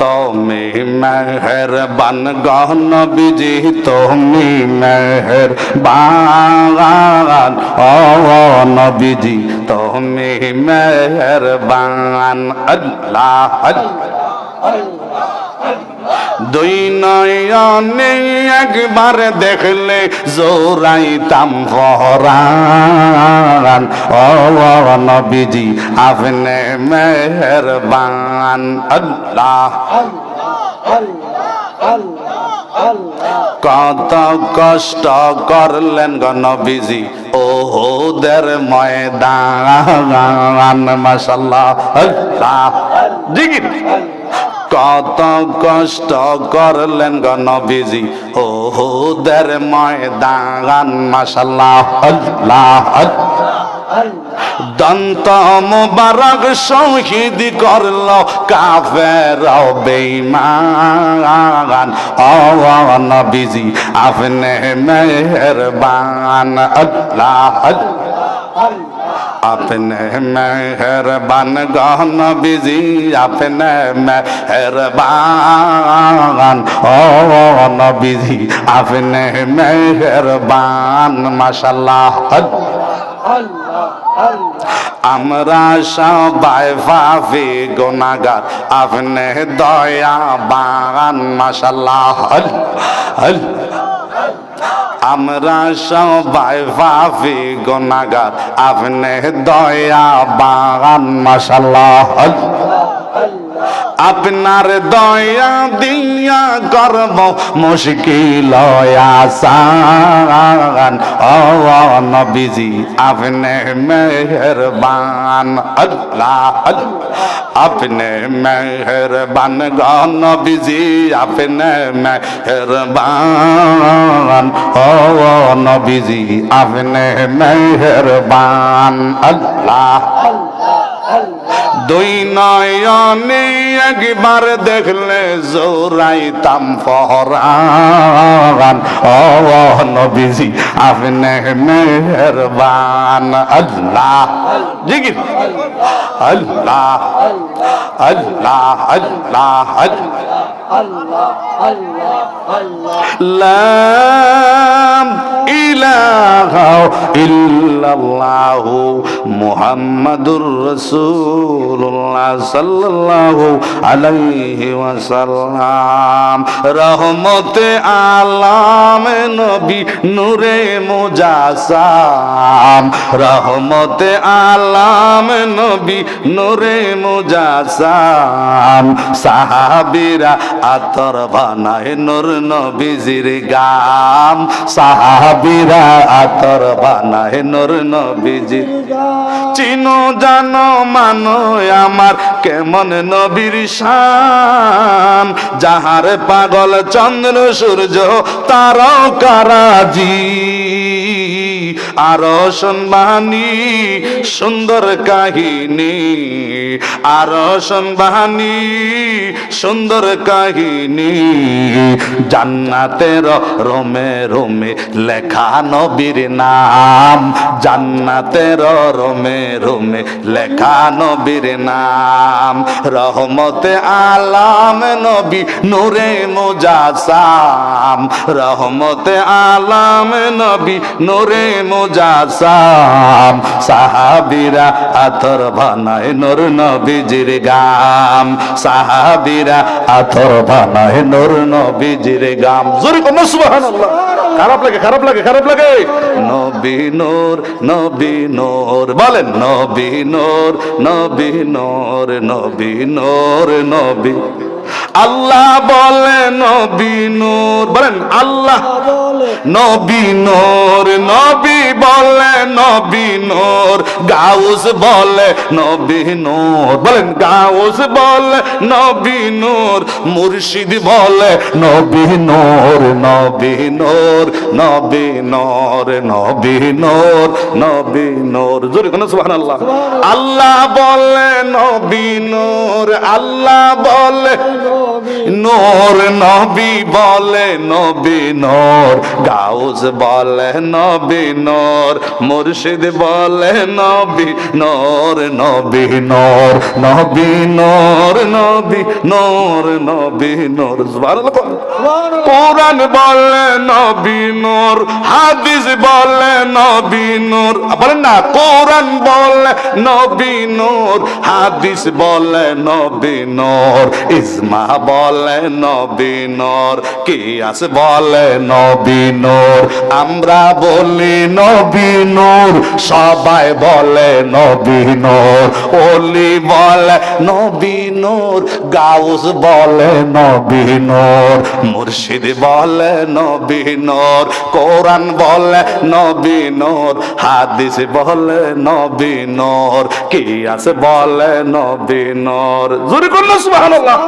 তুমি মেহরবান গহন বিজি তুমি মেহরবান ও নবীজি তুমি মেহরবান আল্লাহ দুই নয়নে একবার দেখলে জোরাইতাম ফরান ও নবীজি, আপনি মেহরবান। আল্লাহ। কত কষ্ট করলেন গো নবীজি। ওদের ময়দান। জিগির কত কষ্ট করলেন গো নবীজি। ওদের ময়দান, মাশাল্লাহ, আল্লাহ। দন্ত মুবারক শহীদ করল কাফের বেঈমান। ও নবীজি, আপনি মেহরবান আল্লাহ আল্লাহ। আপনি মেহরবান গহন বিজি, আপনি মেহরবান ও নবীজি আপনি মেহরবান মাশাল্লাহ আমরা সবাই ভাবি গোনাগার আপনি দয়া বাগান মাশাল্লাহ আমরা সবাই ভাবি গোনাগার আপনি দয়া বাগান মাশাল্লাহ আপনার দয়া দিয়া করব মুশকিল আসান। ও নবীজি, আপনি মেহরবান। আল্লাহ আপনি মেহরবান গ নবীজি, আপনি মেহরবান। ও নবীজি, আপনি মেহরবান। আল্লাহ। দুই নয়নে একবার দেখলে জোরাইতাম ফহরান ও নবীজি, আপনি মেহরবান। আল্লাহ। জিগির আল্লাহ। আল্লাহ। আল্লাহ। লাম ইলাহা ইল্লাল্লাহ মুহাম্মাদুর রাসূলুল্লাহ সাল্লাল্লাহু আলাইহি ওয়াসাল্লাম। রহমতে আলাম নবী নূরে মুজাসাম। রহমতে আলাম নবী নূরে মুজাসাম। সাহাবীরা আতর বানায় নূর নবীজির গাম। সাহাবীরা আতর বানায় নূর নবীজির চিনো, জানো, মানো, আমার কেমন নবীর শান। যাহার পাগল চন্দ্র সূর্য তারকারাজি। আরও শুনবানি সুন্দর কাহিনী। আরও শুনবানি সুন্দর কাহিনী। জান্নাতের রোমে রোমে লেখা নবীর নাম। জান্নাতের রোমে রোমে লেখা নবীর নাম। রহমতে আলাম নবী নূরে মুজাসাম। রহমতে আলাম নবী নূরে মুজাসাম, সাহাবিরা আতর বানায় নূর নবীজির গাম। সাহাবিরা আতর বানায় নূর নবীজির গাম। জোরে সুবহানাল্লাহ। খারাপ লাগে খারাপ লাগে খারাপ লাগে। নবী নূর নবী নূর, বলেন নবী নূর নবী নূর নবী নূর, নবী। আল্লাহ বলে নবী নূর, বলেন আল্লাহ নবী নূর নবী বলে নবী নূর গাউস বলে নবী নূর। বলেন গাউস বলে নবী নূর মুর্শিদ বলে নবী নূর নবী নূর নবী নূর নবী নূর নবী নূর। জোরে কোন সুবহানাল্লাহ। আল্লাহ বলে নবী নূর আল্লাহ বলে নূর নবী বলে নবী নূর গাউস বলে নবী নূর মুর্শিদ বলে নবী নূর নবী নূর নবী নূর নবী নূর নবী নূর কোরআন বলে নবী নূর হাদিস বলে নবী নূর বলেন না কোরআন বলে নবী নূর হাদিস বলে নবী নূর ইসমা বলে নবী নূর? কিয়াস বলে নবী নূর? আমরা বলি নবী নূর, সবাই বলে নবী নূর। ওলি বলে নবী নূর, গাউস বলে নবী নূর। মুর্শিদ বলে নবী নূর, কোরআন বলে নবী নূর, হাদিস বলে নবী নূর। কিয়াস বলে নবী নূর? জোরে করল সুবহানাল্লাহ।